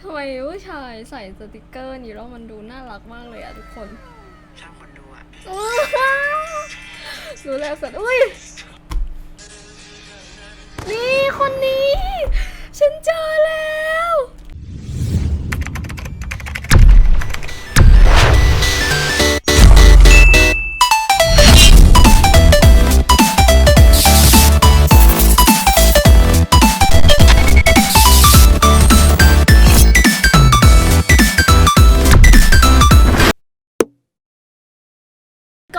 ทำไมผู้ชายใส่สติกเกอร์นี้แล้วมันดูน่ารักมากเลยอะทุกคนชอบคนดูอะดูแลสัตว์อุ้ย นี่คนนี้ ฉันเจอแล้ว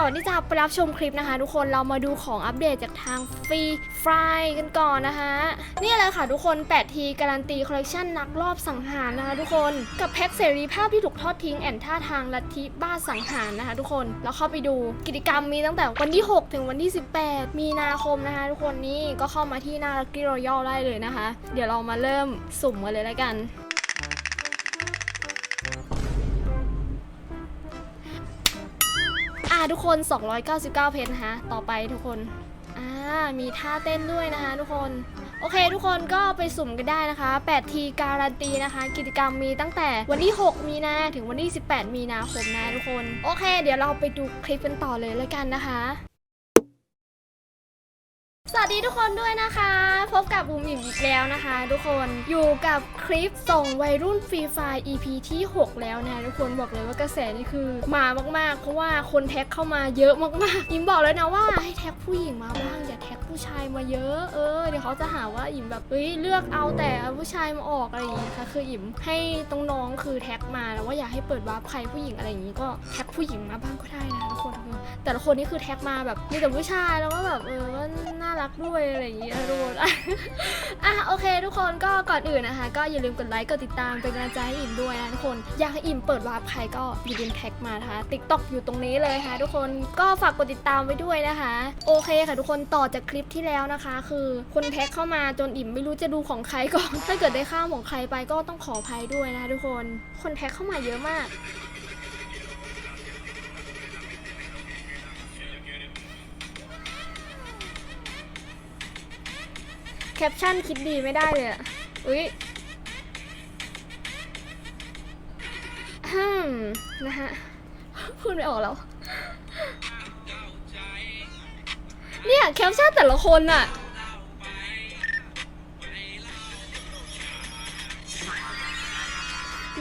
ก่อนที่จะไปรับชมคลิปนะคะ ทุกคนเรามาดูของอัปเดตจากทางฟรีฟรายกันก่อนนะคะนี่เลยค่ะทุกคน 8 ทีการันตีคอลเลคชันนักรอบสังหารนะคะทุกคนกับแพ็กเสรีภาพที่ถูกทอดทิ้งแอนท่าทางลัทธิบ้าสังหารนะคะทุกคนแล้วเข้าไปดูกิจกรรมมีตั้งแต่วันที่ 6 ถึงวันที่ 18 มีนาคมนะคะ ทุกคนนี่ก็เข้ามาที่หน้าลักกี้รอยัลได้เลยนะคะ เดี๋ยวเรามาเริ่มสุ่มกันเลยแล้วกัน ทุกคน 299 เพนะคะต่อไปทุกคน อ่า มีท่าเต้นด้วยนะคะทุกคน โอเค ทุกคนก็ไปสุ่มกันได้นะคะ 8 ทีการันตีนะคะ กิจกรรมมีตั้งแต่วันที่ 6 มีนาถึงวันที่ 18 มีนาคมนะทุกคน โอเค เดี๋ยวเราไปดูคลิปกันต่อเลยแล้วกันนะคะ วัสดีทุกคนด้วยนะคะ พบกับบูมอิ่มอีกแล้วนะคะ ทุกคนอยู่กับคลิปส่งวัยรุ่นฟรีไฟ EP ที่ 6 แล้วนะทุกคนบอกเลยว่ากระแสนี่คือมามากๆ เพราะว่าคนแท็กเข้ามาเยอะมากๆอิมบอกเลยนะว่าให้แท็กผู้หญิงมาบ้างอย่าแท็กผู้ชายมาเยอะเออเดี๋ยวเขาจะหาว่าอิมแบบเฮ้ยเลือกเอาแต่ผู้ชายมาออกอะไรอย่างเงี้ยค่ะคืออิมให้ตรงน้องๆคือแท็กมาแล้วว่าอยากให้เปิดวาร์ปใครผู้หญิงอะไรอย่างงี้ก็แท็กผู้หญิงมาบ้างก็ได้นะทุกคนคือแต่ละคนนี่คือแท็กมาแบบมีแต่ผู้ชายแล้วก็แบบเออว่าน่ารักด้วยอะไรอย่างเงี้ยทุกคนอะโอเค ทุกคนก็ก่อนอื่นนะคะ ก็อย่าลืมกดไลค์กดติดตามเป็นกำลังใจให้อิ่มด้วยนะทุกคนอยากให้อิ่มเปิดวาร์ปใครก็อย่าลืมแท็กมานะคะติ๊กต็อกอยู่ตรงนี้เลยค่ะทุกคนก็ฝากกดติดตามไว้ด้วยนะคะ โอเคค่ะทุกคนต่อจากคลิปที่แล้วนะคะ คือคนแท็กเข้ามาจนอิ่มไม่รู้จะดูของใครก่อนถ้าเกิดได้ข้ามของใครไปก็ต้องขออภัยด้วยนะคะทุกคน คนแท็กเข้ามาเยอะมาก คปชั่นคิดดีไม่ได้เลยอะอุ๊ยฮึมนะฮะ พูดไม่ออกแล้ว เนี่ยแคปชั่นแต่ละคนอะ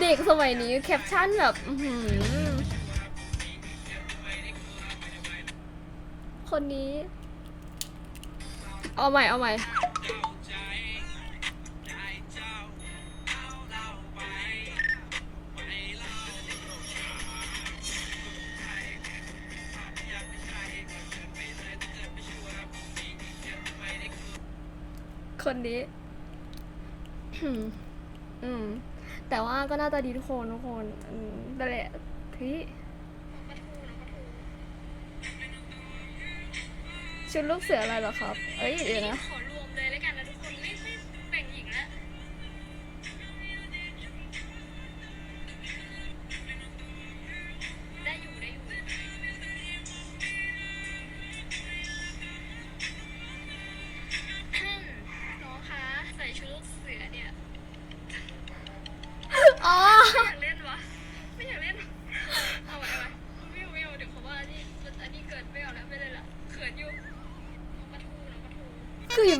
เด็กสมัยนี้แคปชั่นแบบคนนี้ เอาใหม่ เอาใหม่ คนนี้ อืม แต่ว่าก็น่าจะดีทุกคนทุกคนอืมนั่แหละที่ชุดลูกเสืออะไรเหรอครับ เอ้ยเดี๋ยวนะ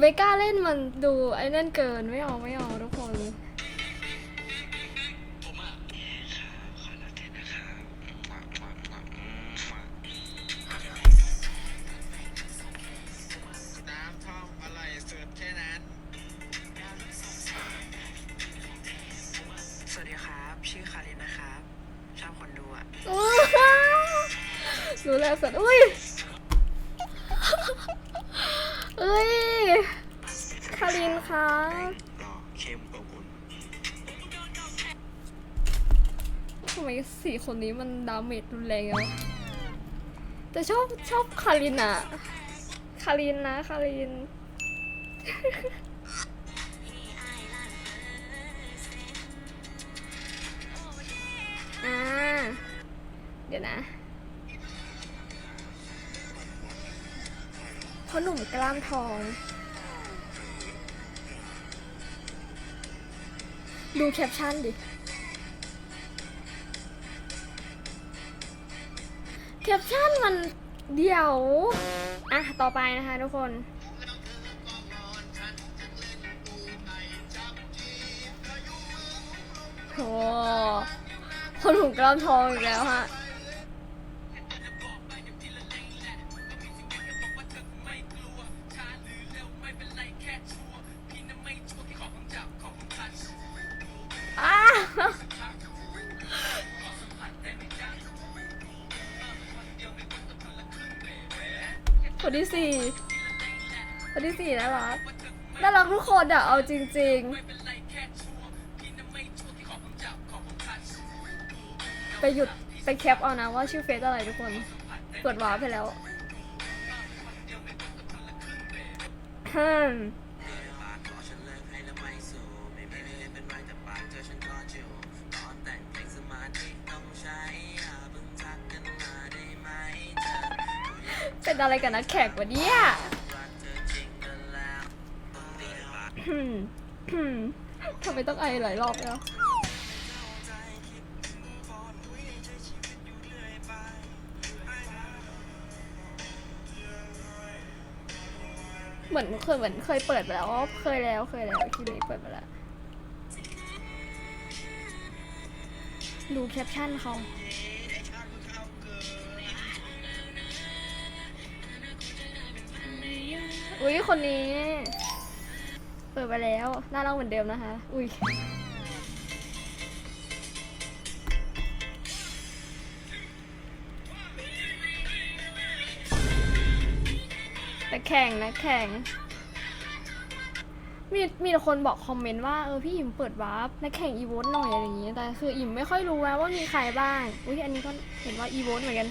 ไม่กล้าเล่นมันดูไอ้นั่นเกินไม่เอาไม่เอาทุกคนขอรับเทนนะครับหมักหมักหมักหมักน้ำท่อมอร่อยสุดแค่นั้น สวัสดีครับ ชื่อคารินนะครับ ชอบคนดูอะดูแลสัตว์อุ้ยำไมสี่คนนี้มันดาเมจรุนแรงอะแต่ชอบชอบคารินอะคารินนะคาริน อ่า เดี๋ยวนะพ่อหนุ่มกล้ามทอง ดูแคปชั่นดิ ปชั่นมันเดี๋ยว อะ ต่อไปนะคะทุกคนโหคนหุ่นกล้ามทองอีกแล้วฮะ คนที่สี่คนที่สี่น่ารักน่ารักทุกคนอะเอาจริง ๆ ไปหยุดไปแคปเอานะว่าชื่อเฟซอะไรทุกคนกดว้าร์ปไปแล้ว เป็นอะไรกันนะแขกวะเนี่ยทำไมต้องไอหลายรอบแล้วเหมือนเคยเหมือนเคยเปิดไปแล้วเคยแล้วเคยแล้วคลิปนี้เปิดไปแล้วดูแคปชั่นเขา อุ้ยคนนี้ เปิดไปแล้วน่ารักเหมือนเดิมนะคะ อุ้ยนักแข่งนักแข่งมีมีคนบอกคอมเมนต์ว่าเออพี่อิมเปิดวาร์ปนักแข่งอีโวตหน่อยอะไรอย่างเงี้ยแต่คืออิมไม่ค่อยรู้ว่าว่ามีใครบ้าง อุ้ยอันนี้ก็เห็นว่าอีโวตเหมือนกัน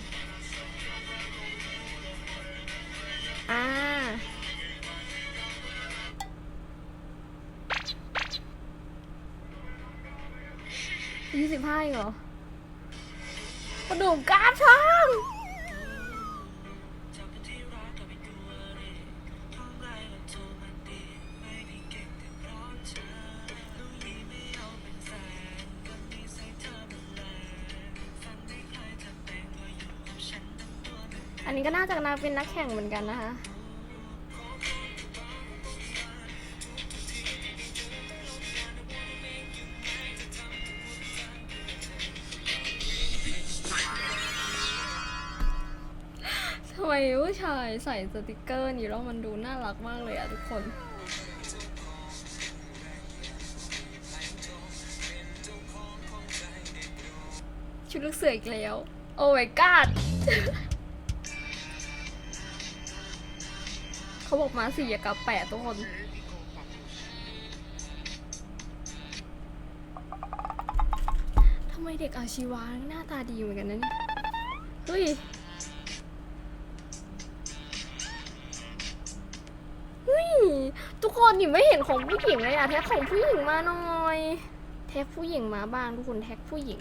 ยี่สิบห้าเหรอกระดูกกาฟทองจะเป็นที่องไรก็โทรมาดีไม่ได้เก่งแต่เพราช่างอันนอันนี้ก็น่าจะนาเป็นนักแข่งเหมือนกันนะคะ ผู้ชายใส่สติกเกอร์นี้แล้วมันดูน่ารักมากเลยอะทุกคนชุดลูกเสืออีกแล้ว โอ้ my god เขาบอกมาสี่กับแปดทุกคน ทำไมเด็กอาชีวะหน้าตาดีเหมือนกันนะเนี่ย เฮ้ย ทุกคนหนิไม่เห็นของผู้หญิงเลยอะแท็กของผู้หญิงมาหน่อย แท็กผู้หญิงมาบ้างทุกคนแท็กผู้หญิง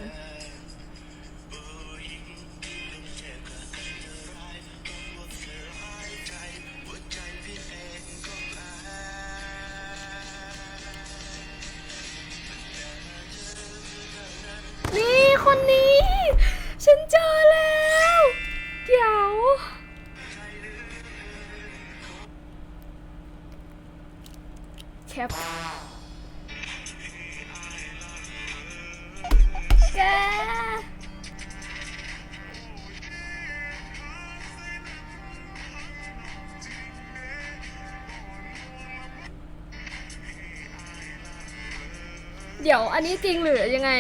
เดี๋ยวอันนี้จริงหรือยังไง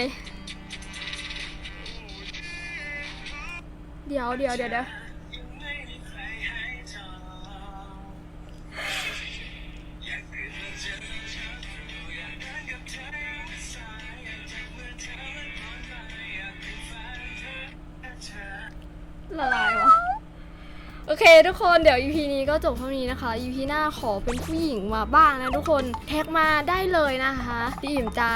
เดี๋ยวเดี๋ยวเดี๋ยวเดี๋ยว โอเค ทุกคนเดี๋ยว EP นี้ก็จบเท่านี้นะคะ EP หน้าขอเป็นผู้หญิงมาบ้างนะทุกคนแท็กมาได้เลยนะคะพี่อิ่มจะ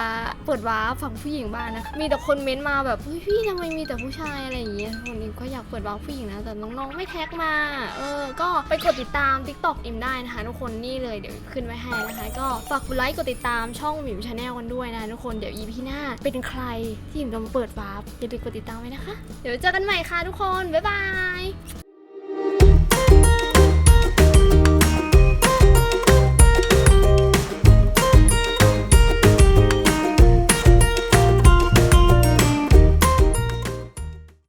เปิดว้าฝั่งผู้หญิงบ้างนะคะมีแต่คนเม้นต์มาแบบเฮ้ยพี่ทำไมมีแต่ผู้ชายอะไรอย่างเงี้ยคนอิ่มก็อยากเปิดว้าผู้หญิงนะแต่น้องๆไม่แท็กมาเออก็ไปกดติดตาม TikTok อิ่มได้นะคะ ทุกคนนี่เลยเดี๋ยวขึ้นไว้ให้นะคะ ก็ฝากกดไลค์กดติดตามช่องหมิมชาแนลกันด้วยนะทุกคนเดี๋ยว EP หน้าเป็นใครที่อิ่มจะมาเปิดว้าอย่าลืมกดติดตามไว้นะคะ เดี๋ยวเจอกันใหม่ค่ะทุกคนบ๊ายบาย